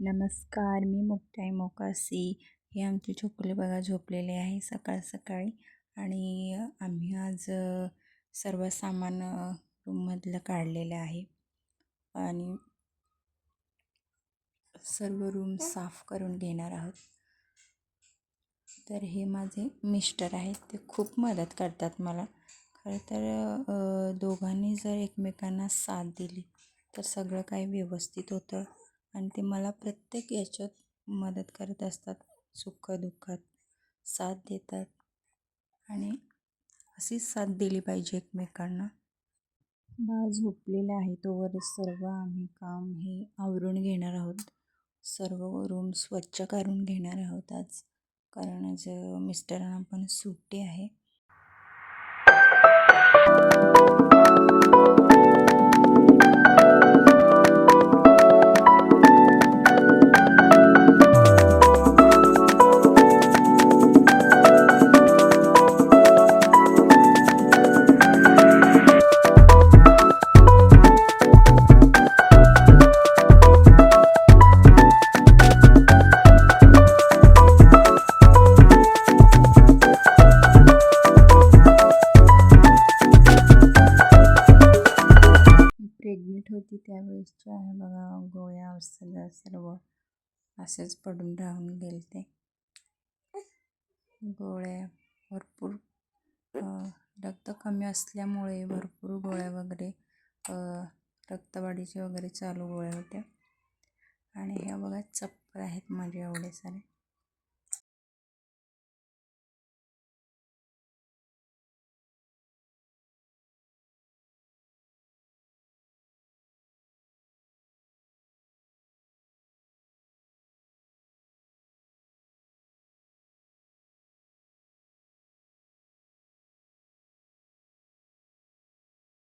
नमस्कार मी मुक्ताई मोकासी. हे आमचे छोकुले बघा झोपलेले आहे सकाळ सकाळी. आणि आम्ही आज सर्व सामान रूममधलं काढलेलं आहे. आणि सर्व रूम साफ करून घेणार आहोत. तर हे माझे मिस्टर आहेत ते खूप मदत करतात मला. खरं तर दोघांनी जर एकमेकांना साथ दिली तर सगळं काही व्यवस्थित होतं. आणि ते मला प्रत्येक याच्यात मदत करत असतात. सुखदुःखात साथ देतात. आणि अशीच साथ दिली पाहिजे एकमेकांना. बाळ झोपलेला आहे. तोवर सर्व आम्ही काम हे आवरून घेणार आहोत. सर्व रूम स्वच्छ करून घेणार आहोत आज. कारण आज मिस्टरांना पण सुट्टी आहे. प्रेग्नेंट होती त्यावेळेसच्या आहे बघा गोळ्या औषधं सर्व असेच पडून राहून गेले ते गोळ्या भरपूर रक्त कमी असल्यामुळे भरपूर गोळ्या वगैरे रक्तवाढीचे वगैरे चालू गोळ्या होत्या. आणि ह्या बघा चप्पल आहेत माझे एवढे सारे